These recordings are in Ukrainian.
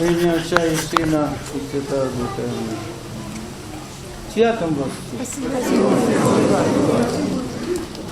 Ім'я Отця і Сина і Святого Духа. Святом вас.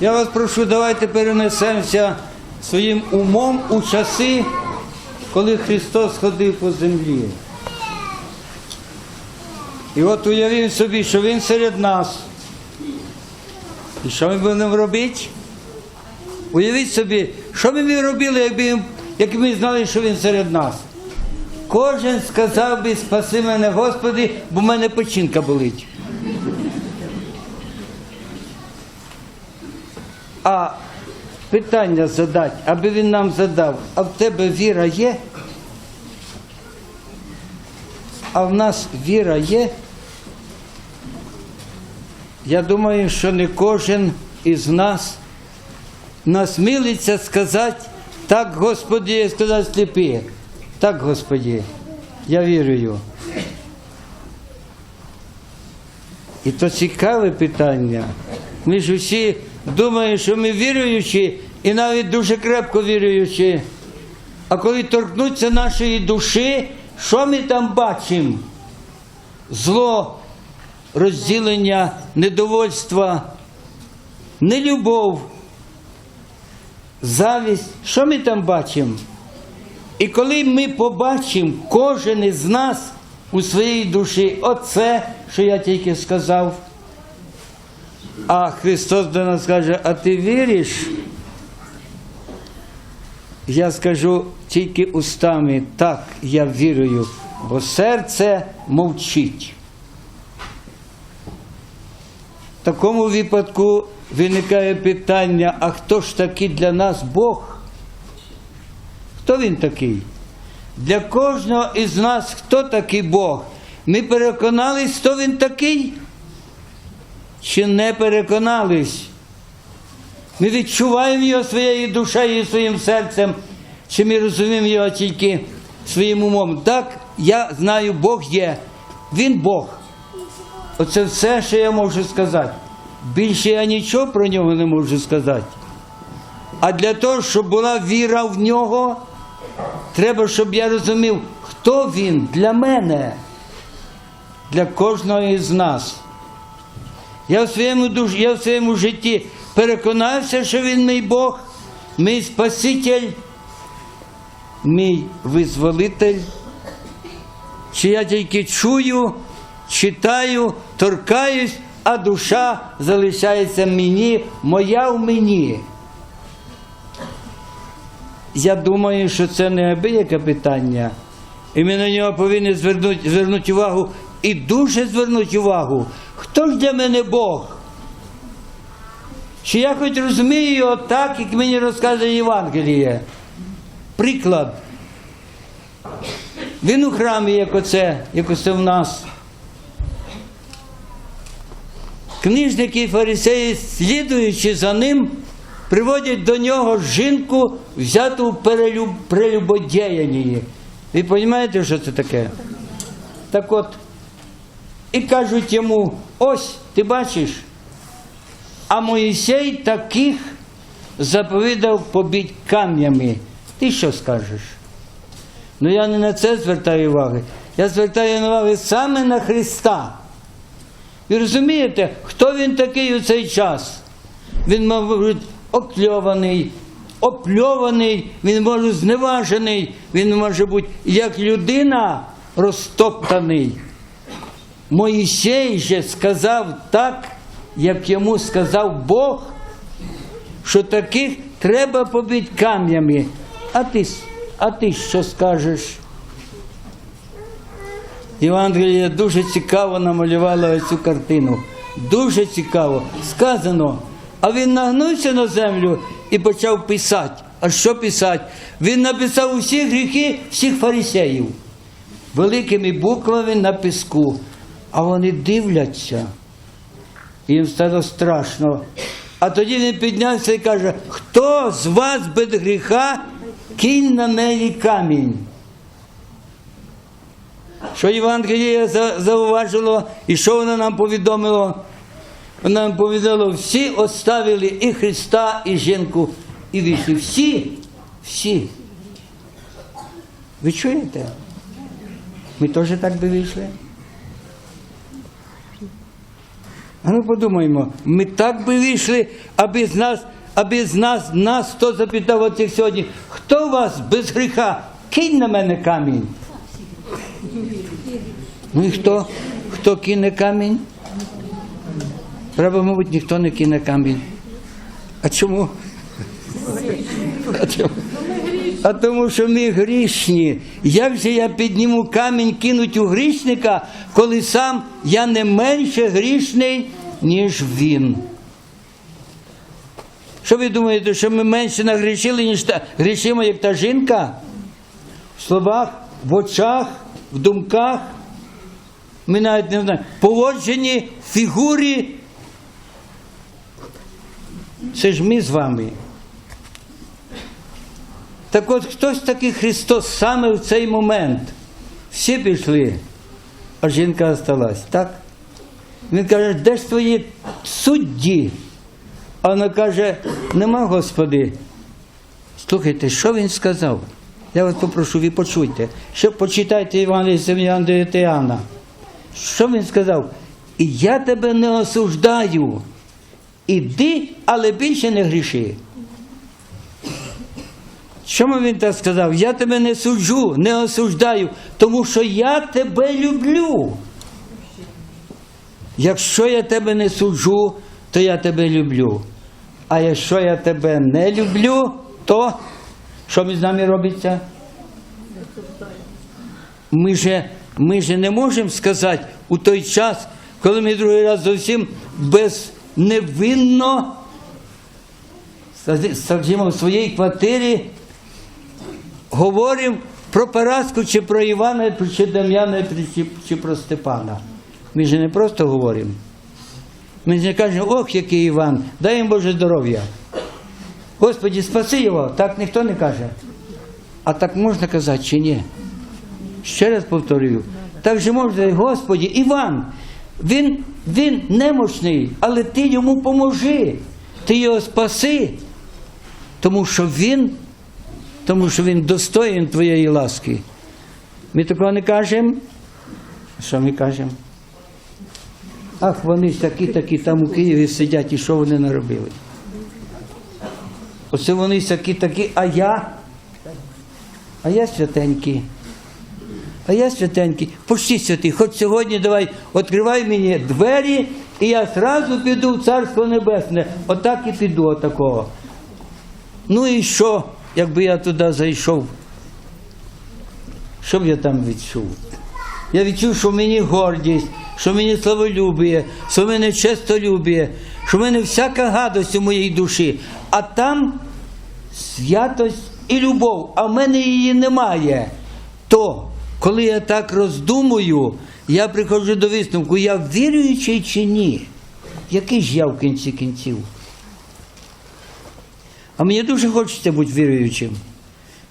Я вас прошу, давайте перенесемося своїм умом у часи, коли Христос ходив по землі. І от уявіть собі, що Він серед нас. І що ми будемо робити? Уявіть собі, що ми робили, якби, якби ми знали, що Він серед нас. Кожен сказав би, спаси мене, Господи, бо в мене печінка болить. А питання задати, аби він нам задав, а в тебе віра є? А в нас віра є? Я думаю, що не кожен із нас насмілиться сказати, так, Господі, як сказати сліпі. Так, Господі, я вірую. І то цікаве питання. Ми ж усі думаємо, що ми віруючі і навіть дуже крепко віруючі. А коли торкнуться нашої душі, що ми там бачимо? Зло, розділення, недовольство, нелюбов, завість. Що ми там бачимо? І коли ми побачимо кожен із нас у своїй душі, оце, що я тільки сказав. А Христос до нас каже, а ти віриш? Я скажу тільки устами, так, я вірую, бо серце мовчить. В такому випадку виникає питання, а хто ж такий для нас Бог? Хто він такий? Для кожного із нас хто такий Бог? Ми переконались, хто він такий? Чи не переконались? Ми відчуваємо його своєю душею і своїм серцем, чи ми розуміємо його тільки своїм умом. Так, я знаю, Бог є. Він Бог. Оце все, що я можу сказати. Більше я нічого про нього не можу сказати. А для того, щоб була віра в нього, треба, щоб я розумів, хто він для мене, для кожного із нас. Я в своєму, душ, я в своєму житті переконався, що він мій Бог, мій Спаситель, мій визволитель. Чи я тільки чую, читаю, торкаюсь, а душа залишається мені, моя в мені. Я думаю, що це не абияке питання. І ми на нього повинні звернути, звернути увагу і дуже звернути увагу. Хто ж для мене Бог? Чи я хоч розумію його так, як мені розказує Євангеліє? Приклад. Він у храмі, як оце, як оце в нас. Книжники і фарисеї, слідуючи за ним, приводять до нього жінку, взяту в перелюб... прелюбодіянні. Ви розумієте, що це таке? Так от, і кажуть йому: ось ти бачиш, а Моїсей таких заповідав побіть камнями. Ти що скажеш? Ну я не на це звертаю уваги. Я звертаю увагу саме на Христа. Ви розумієте, хто він такий у цей час? Він, мав бути окльований, опльований, він може зневажений, він може бути як людина розтоптаний. Моїсей же сказав так, як йому сказав Бог, що таких треба побити камнями. А ти, а ти що скажеш? Євангелія дуже цікаво намалювала цю картину. Дуже цікаво. Сказано. А він нагнувся на землю і почав писати. А що писати? Він написав усі гріхи всіх фарисеїв. Великими буквами на піску. А вони дивляться. Їм стало страшно. А тоді він піднявся і каже: хто з вас без гріха кинь на неї камінь? Що Євангеліє зауважило і що воно нам повідомило? Воно нам повідомило, всі оставили і Христа, і жінку, і вийшли. Всі, всі. Ви чуєте? Ми теж так би вийшли. А ну подумаємо, ми так би вийшли, аби з нас, аби з нас, нас хто запитав оцих сьогодні, хто вас без гріха? Кинь на мене камінь. Ну і хто? Хто кине камінь? Треба, мабуть, ніхто не кине камінь. А чому? А чому? А тому, що ми грішні. Як же я підніму камінь кинуть у грішника, коли сам я не менше грішний, ніж він? Що ви думаєте, що ми менше нагрішили, ніж та грішимо, як та жінка? В словах, в очах, в думках. Ми навіть не знаємо. Поводжені фігурі. Це ж ми з вами. Так от хтось такий Христос саме в цей момент. Всі пішли, а жінка осталась, так? Він каже, де ж твої судді? А вона каже, нема Господи. Слухайте, що він сказав? Я вас попрошу, ви почуйте. Що почитайте Івана Сем'ян Іоанна. Що він сказав? І я тебе не осуждаю. Іди, але більше не гріши. Чому він так сказав? Я тебе не суджу, не осуждаю, тому що я тебе люблю. Якщо я тебе не суджу, то я тебе люблю. А якщо я тебе не люблю, то що між нами робиться? Ми же, ми же не можемо сказати у той час, коли ми другий раз зовсім безневинно скажімо, в своїй квартирі говоримо про Параску чи про Івана, чи Дем'яна, чи, чи про Степана. Ми ж не просто говоримо. Ми ж не кажемо, ох, який Іван, дай їм Боже здоров'я. Господі, спаси його, так ніхто не каже. А так можна казати чи ні? Ще раз повторюю, так же можна, Господі, Іван, він, він немощний, але ти йому поможи, ти його спаси, тому що він, тому що він достоїн твоєї ласки. Ми такого не кажемо. Що ми кажемо? Ах, вони такі, такі там у Києві сидять і що вони наробили? Оце вони такі, такі, а я? А я святенький. А я святенький, почти святий, хоч сьогодні давай відкривай мені двері, і я зразу піду в Царство Небесне. Отак і піду, отакого. Ну і що, якби я туди зайшов? Що б я там відчув? Я відчув, що в мені гордість, що мені славолюбіє, що в мене честолюбіє, що в мене всяка гадость у моїй душі, а там святость і любов, а в мене її немає. То, коли я так роздумую, я приходжу до висновку, я віруючий чи ні? Який ж я в кінці кінців? А мені дуже хочеться бути віруючим.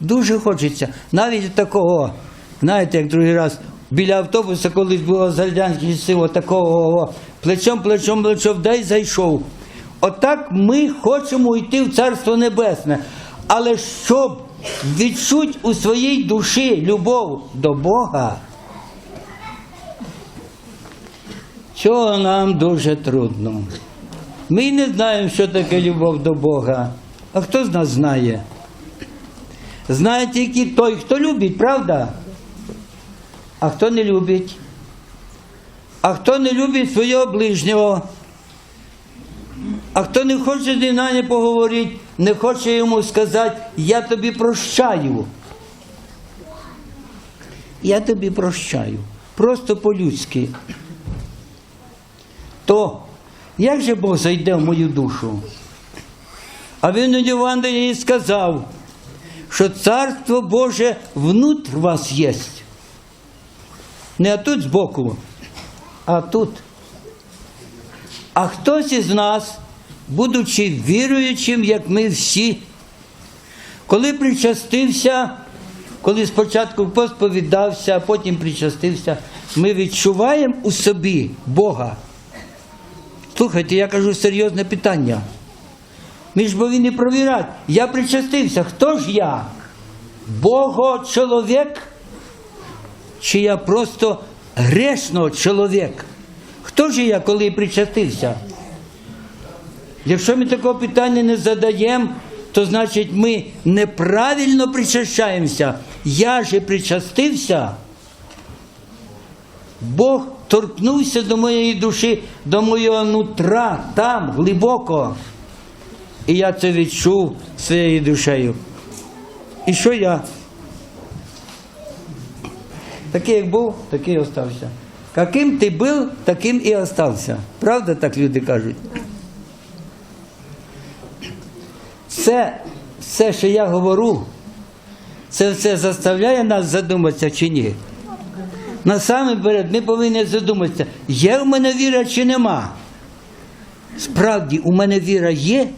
Дуже хочеться. Навіть такого, знаєте, як другий раз біля автобуса колись було з радянських сил, такого плечом, плечом, плечом, дай зайшов. Отак ми хочемо йти в Царство Небесне. Але щоб відчути у своїй душі любов до Бога, цього нам дуже трудно. Ми не знаємо, що таке любов до Бога. А хто з нас знає? Знає тільки той, хто любить, правда? А хто не любить? А хто не любить свого ближнього? А хто не хоче з нами поговорити, не хоче йому сказати, я тобі прощаю. Я тобі прощаю. Просто по-людськи. То як же Бог зайде в мою душу? А він у Євангелії сказав, що Царство Боже внутрь вас є. Не тут збоку, а тут. А хтось із нас, будучи віруючим, як ми всі, коли причастився, коли спочатку посповідався, а потім причастився, ми відчуваємо у собі Бога. Слухайте, я кажу серйозне питання. Ми ж повинні провіряти. Я причастився. Хто ж я? Бого чоловік чи я просто грешного чоловік? Хто ж я, коли причастився? Якщо ми такого питання не задаємо, то значить ми неправильно причащаємося. Я же причастився. Бог торкнувся до моєї душі, до моєго нутра, там, глибоко. І я це відчув своєю душею. І що я? Такий, як був, такий і остався. Каким ти був, таким і остався. Правда, так люди кажуть? Це все, що я говорю, це все заставляє нас задуматися чи ні? Насамперед ми повинні задуматися, є в мене віра чи нема. Справді, у мене віра є.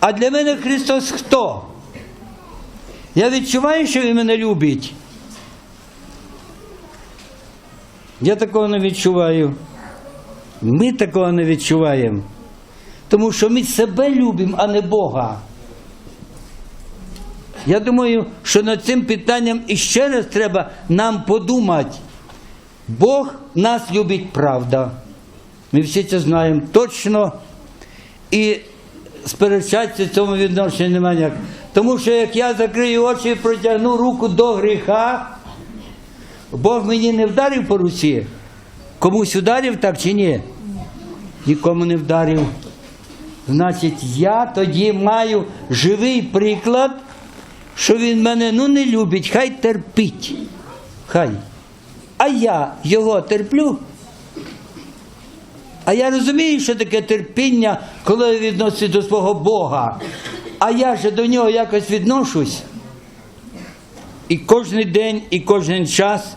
А для мене Христос хто? Я відчуваю, що Він мене любить. Я такого не відчуваю. Ми такого не відчуваємо. Тому що ми себе любимо, а не Бога. Я думаю, що над цим питанням іще раз треба нам подумати. Бог нас любить правда. Ми всі це знаємо точно. І сперечатися в цьому відношенні немає ніяк. Тому що як я закрию очі і протягну руку до гріха, Бог мені не вдарив по руці. Комусь ударив так чи ні? Нікому не вдарив. Значить, я тоді маю живий приклад, що він мене ну не любить, хай терпить. Хай. А я його терплю. А я розумію, що таке терпіння, коли відноситься до свого Бога. А я же до нього якось відношусь. І кожен день, і кожен час,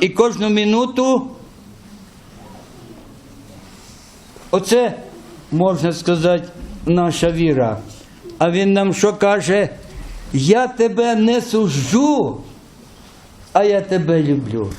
і кожну минуту. Оце, можна сказати, наша віра. А він нам що каже? Я тебе не сужу, а я тебе люблю.